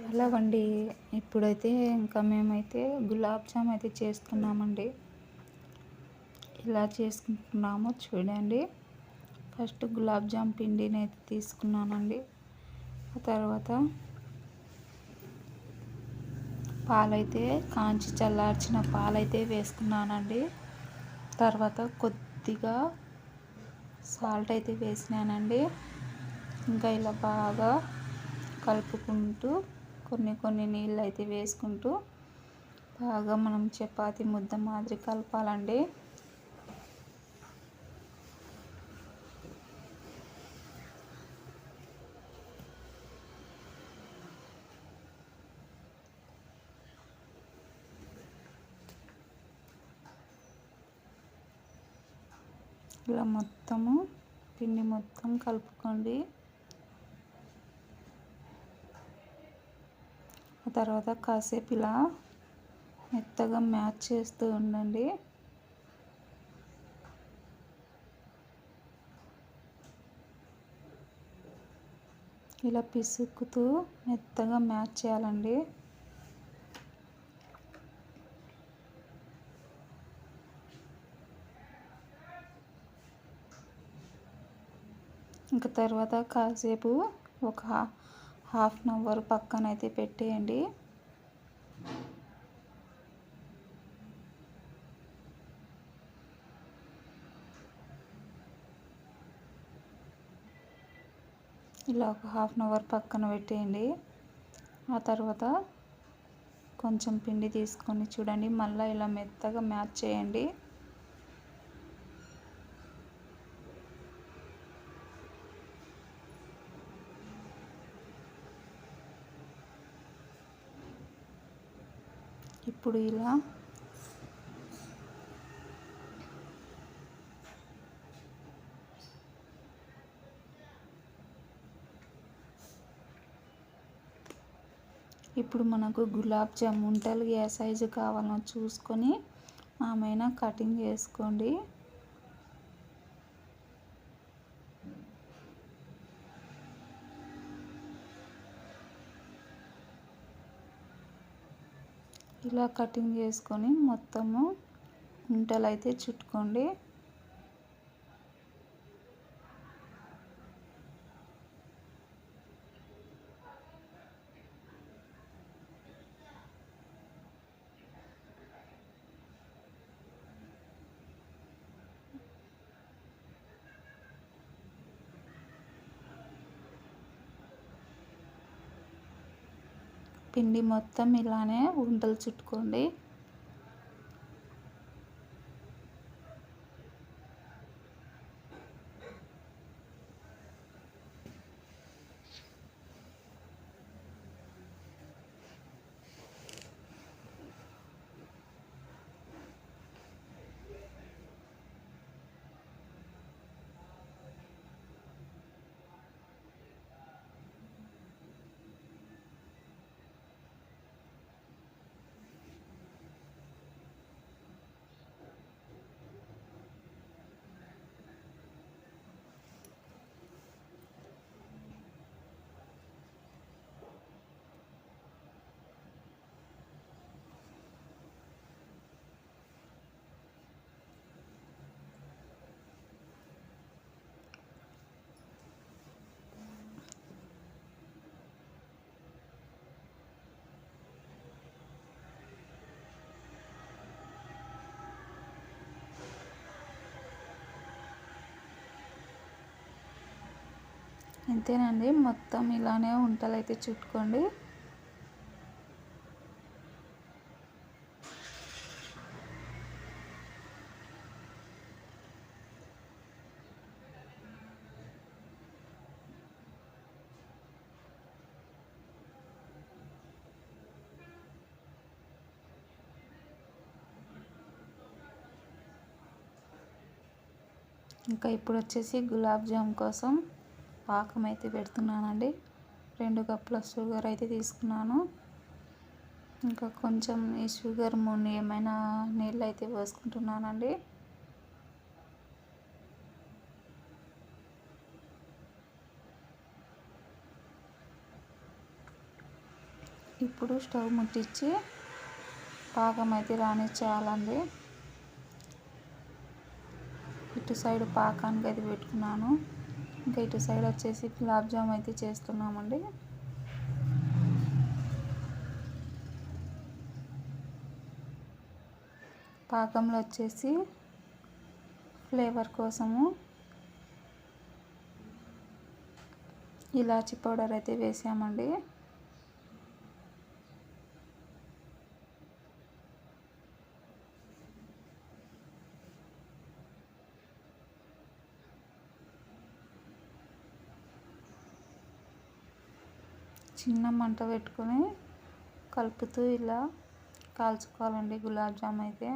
Hello అండి ఇప్పుడైతే ఇంకా మేమైతే గులాబ్ జామ్ అయితే చేస్తున్నామండి ఇలా చేసుకుంటున్నామో చూడండి. ఫస్ట్ గులాబ్ జామ్ పిండిని అయితే తీసుకున్నానండి. ఆ తర్వాత పాలైతే కాంచి చల్లార్చిన పాలైతే వేసుకున్నానండి. తర్వాత కొద్దిగా సాల్ట్ అయితే వేసినానండి. ఇంకా ఇలా బాగా కలుపుకుంటూ కొన్ని కొన్ని నీళ్ళు అయితే వేసుకుంటూ బాగా మనం చపాతి ముద్ద మాదిరి కలపాలండి. ఇలా మొత్తము పిండి మొత్తం కలుపుకోండి. తర్వాత కాసేపు ఇలా మెత్తగా మ్యాచ్ చేస్తూ ఉండండి. ఇలా పిసుకుతూ మెత్తగా మ్యాచ్ చేయాలండి. ఇంకా తర్వాత కాసేపు ఒక హాఫ్ అన్ అవర్ పక్కన అయితే పెట్టేయండి. ఇలా ఒక హాఫ్ అన్ అవర్ పక్కన పెట్టేయండి. ఆ తర్వాత కొంచెం పిండి తీసుకొని చూడండి. మళ్ళీ ఇలా మెత్తగా మ్యాచ్ చేయండి. ఇప్పుడు ఇలా. ఇప్పుడు మనకు గులాబ్ జామ్ ఉంటలు ఏ సైజు కావాలో చూసుకొని ఆమెనా కటింగ్ చేసుకోండి. ఇలా కటింగ్ చేసుకొని మొత్తము ఉంటలైతే చుట్టుకోండి. పిండి మొత్తం ఇలానే ఉండలు చుట్టుకోండి. అంతేనండి. మొత్తం ఇలానే వంటలు అయితే చుట్టుకోండి. ఇంకా ఇప్పుడు వచ్చేసి గులాబ్ జామ్ కోసం పాకం అయితే పెడుతున్నానండి. రెండు కప్పుల షుగర్ అయితే తీసుకున్నాను. ఇంకా కొంచెం ఈ షుగర్ మూడు ఏమైనా నీళ్ళు అయితే పోసుకుంటున్నానండి. ఇప్పుడు స్టవ్ ముట్టించి పాకం అయితే రానిచ్చేయాలండి. ఇటు సైడ్ పాకానికి అయితే పెట్టుకున్నాను. ఇంకా ఇటు సైడ్ వచ్చేసి గులాబ్ జామ్ అయితే చేస్తున్నామండి. పాకంలో వచ్చేసి ఫ్లేవర్ కోసము ఇలాచి పౌడర్ అయితే వేసామండి. చిన్న మంట పెట్టుకొని కలుపుతూ ఇలా కాల్చుకోవాలండి గులాబ్ జామ్ అయితే.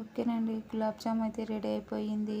ఓకేనండి గులాబ్ జామ్ అయితే రెడీ అయిపోయింది.